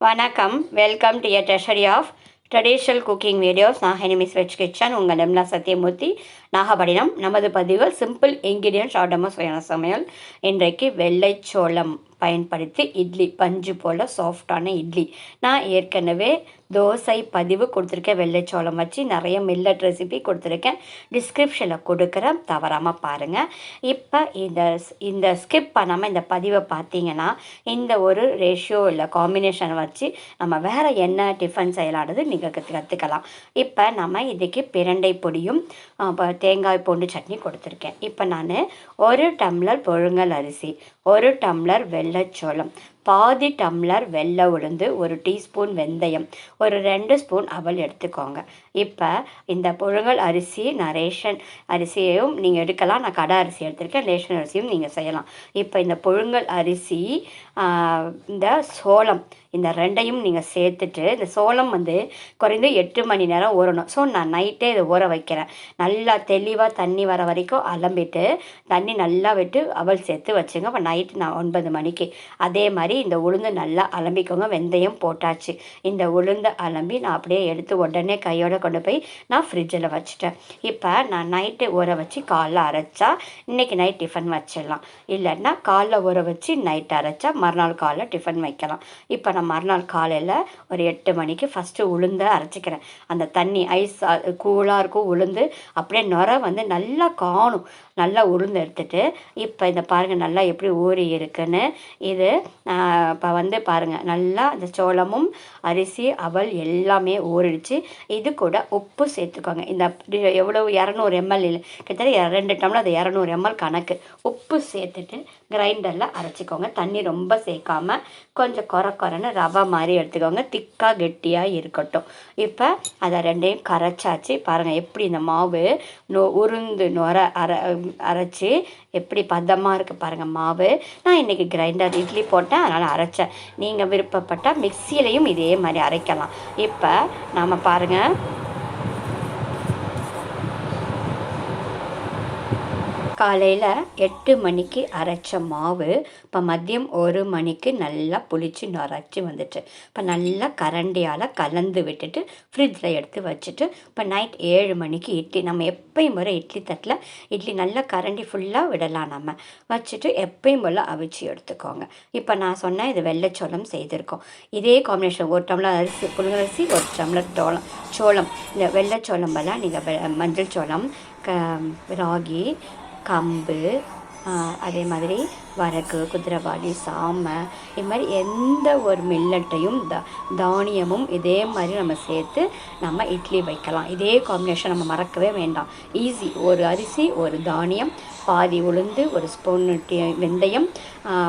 வணக்கம். Welcome to a treasury of traditional cooking videos நான் ஹெனிமிஸ் வெஜ் கிச்சன். உங்கள் நிம்லா சத்யமூர்த்தி. நாகப்பட்டினம் நமது பதிவு சிம்பிள் இன்கிரியன்ஸ் ஆட்டமோ சுயான சமையல். இன்றைக்கு வெள்ளைச்சோளம் பயன்படுத்தி இட்லி பஞ்சு போல் சாஃப்டான இட்லி. நான் ஏற்கனவே தோசை பதிவு கொடுத்துருக்கேன் வெள்ளைச்சோளம் வச்சு. நிறைய மில்லட் ரெசிபி கொடுத்துருக்கேன். டிஸ்கிரிப்ஷனில் கொடுக்குறேன். தவறாமல் பாருங்கள் இப்போ இந்த இந்த ஸ்கிப் பண்ணாமல் இந்த பதிவை பார்த்தீங்கன்னா இந்த ஒரு ரேஷியோ இல்லை காம்பினேஷன் வச்சு நம்ம வேறு என்ன டிஃபன் செய்யலான்றது நீங்கள் கற்று கற்றுக்கலாம் இப்போ நம்ம இதுக்கு பிரண்டை பொடியும் தேங்காய் பூண்டு சட்னி கொடுத்துருக்கேன். இப்போ நான் ஒரு டம்ளர் பொழுங்கல் அரிசி ஒரு டம்ளர் வெள்ளைச்சோளம் பாதி டம்ளர் வெள்ளை உளுந்து ஒரு டீஸ்பூன் வெந்தயம் ஒரு ரெண்டு ஸ்பூன் அவல் எடுத்துக்கோங்க. இப்போ இந்த புழுங்கல் அரிசி நான் ரேஷன் அரிசியையும் நீங்கள் எடுக்கலாம். நான் கடை அரிசி எடுத்திருக்கேன் ரேஷன் அரிசியும் நீங்கள் செய்யலாம். இப்போ இந்த புழுங்கல் அரிசி இந்த சோளம் இந்த ரெண்டையும் நீங்கள் சேர்த்துட்டு இந்த சோளம் வந்து குறைந்து எட்டு மணி நேரம் ஊறணும். ஸோ நான் நைட்டே இதை ஊற வைக்கிறேன். நல்லா தெளிவாக தண்ணி வர வரைக்கும் அலம்பிட்டு தண்ணி நல்லா விட்டு அவள் சேர்த்து வச்சுங்க. இப்போ நைட்டு நான் ஒன்பது மணிக்கு. அதே மாதிரி இந்த உளுந்து நல்லா அலம்பிக்கோங்க. வெந்தயம் போட்டாச்சு. இந்த உளுந்து அலம்பி நான் அப்படியே எடுத்து உடனே கையோடு கொண்டு போய் நான் ஃப்ரிட்ஜில் வச்சுட்டேன். இப்போ நான் நைட்டு ஊற வச்சு காலைல அரைச்சா இன்றைக்கி நைட் டிஃபன் வச்சிடலாம். இல்லைன்னா காலைல ஊற வச்சு நைட் அரைச்சா மறுநாள் காலைல டிஃபன் வைக்கலாம். இப்போ நம்ம நான் மறுநாள் காலையில் ஒரு எட்டு மணிக்கு ஃபஸ்ட்டு உளுந்தை அரைச்சிக்கிறேன். அந்த தண்ணி ஐஸ் கூலாக இருக்கும் உளுந்து அப்படியே நுர வந்து நல்லா காணும். நல்லா உளுந்து எடுத்துட்டு இப்போ இந்த பாருங்கள் நல்லா எப்படி ஊறி இருக்குன்னு. இது இப்போ வந்து பாருங்கள் நல்லா இந்த சோளமும் அரிசி அவல் எல்லாமே ஊறிடுச்சு. இது கூட உப்பு சேர்த்துக்கோங்க. இந்த எவ்வளோ இரநூறு எம்எல் இல்லை கிட்டத்தட்ட ரெண்டு டம்ளர் அது இரநூறு எம்எல் கணக்கு. உப்பு சேர்த்துட்டு கிரைண்டரில் அரைச்சிக்கோங்க. தண்ணி ரொம்ப சேர்க்காம கொஞ்சம் குறை குறைன்னு ரவை மாதிரி எடுத்துக்கோங்க. திக்காக கெட்டியாக இருக்கட்டும். இப்போ அதை ரெண்டையும் கரைச்சாச்சு. பாருங்கள் எப்படி இந்த மாவு நொ உருந்து நொர அர அரைச்சி எப்படி பதமாக இருக்குது பாருங்கள் மாவு. நான் இன்றைக்கி கிரைண்டர் இட்லி போட்டேன். அதனால் அரைச்சேன். நீங்கள் விருப்பப்பட்டால் மிக்சியிலையும் இதே மாதிரி அரைக்கலாம். இப்போ நாம் பாருங்கள் காலையில் எட்டு மணிக்கு அரைச்ச மாவு இப்போ மதியம் ஒரு மணிக்கு நல்லா புளிச்சு நுரைச்சி வந்துட்டு இப்போ நல்லா கரண்டியால் கலந்து விட்டுட்டு ஃப்ரிட்ஜில் எடுத்து வச்சுட்டு இப்போ நைட் ஏழு மணிக்கு இட்லி நம்ம எப்பயும் போல் இட்லி தட்டில் இட்லி நல்லா கரண்டி ஃபுல்லாக விடலாம் நம்ம. வச்சுட்டு எப்பயும் போல் அவிச்சு எடுத்துக்கோங்க. இப்போ நான் சொன்னேன் இது வெள்ளைச்சோளம் செய்திருக்கோம். இதே காம்பினேஷன் ஒரு டம்ளர் அரிசி புழுங்கரிசி ஒரு டம்ளர் சோளம் சோளம். இந்த வெள்ளைச்சோளம் எல்லாம் நீங்கள் மஞ்சள் சோளம் க ராகி கம்பு அதே மாதிரி வரகு குதிரைவாளி சாமை இது மாதிரி எந்த ஒரு மில்லட்டையும் த தானியமும் இதே மாதிரி நம்ம சேர்த்து நம்ம இட்லி வைக்கலாம். இதே காம்பினேஷன் நம்ம மறக்கவே வேண்டாம். ஈஸி ஒரு அரிசி ஒரு தானியம் பாதி உளுந்து ஒரு ஸ்பூன் வெந்தயம்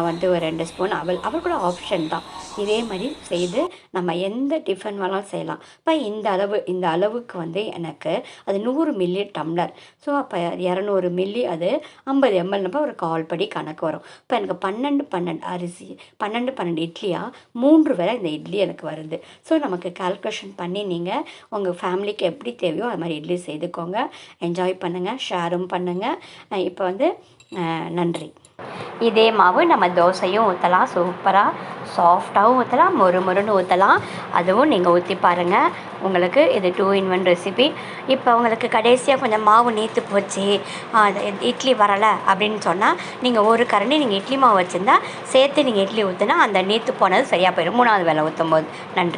வந்து ஒரு ரெண்டு ஸ்பூன் அவள் அவள் கூட ஆப்ஷன் தான். இதே மாதிரி செய்து நம்ம எந்த டிஃபன் வேணாலும் செய்யலாம். இப்போ இந்த அளவு இந்த அளவுக்கு வந்து எனக்கு அது நூறு மில்லி டம்ளர் ஸோ அப்போ இரநூறு மில்லி அது ஐம்பது எம்எல்னப்போ ஒரு கால் படி கணக்கு வரும். இப்போ எனக்கு பன்னெண்டு பன்னெண்டு அரிசி பன்னெண்டு பன்னெண்டு இட்லியாக மூன்று வேலை இந்த இட்லி எனக்கு வருது. ஸோ நமக்கு கால்குலேஷன் பண்ணி நீங்கள் உங்கள் ஃபேமிலிக்கு எப்படி தேவையோ அது மாதிரி இட்லி செய்துக்கோங்க. என்ஜாய் பண்ணுங்கள் ஷேரும் பண்ணுங்கள் இப்போ வந்து நன்றி. இதே மாவு நம்ம தோசையும் ஊற்றலாம் சூப்பராக சாஃப்டாகவும் ஊற்றலாம் மொறு மொறுன்னு ஊற்றலாம் அதுவும் நீங்கள் ஊற்றி பாருங்கள் உங்களுக்கு இது டூ இன் ஒன் ரெசிபி இப்போ உங்களுக்கு கடைசியாக கொஞ்சம் மாவு நீத்து போச்சு. இட்லி வரலை அப்படின்னு சொன்னால் நீங்கள் ஒரு கரண்டி நீங்கள் இட்லி மாவு வச்சுருந்தா சேர்த்து நீங்கள் இட்லி ஊற்றுனா அந்த நீத்து போனது சரியாக போயிடும் மூணாவது வேலை ஊற்றும் போது நன்றி.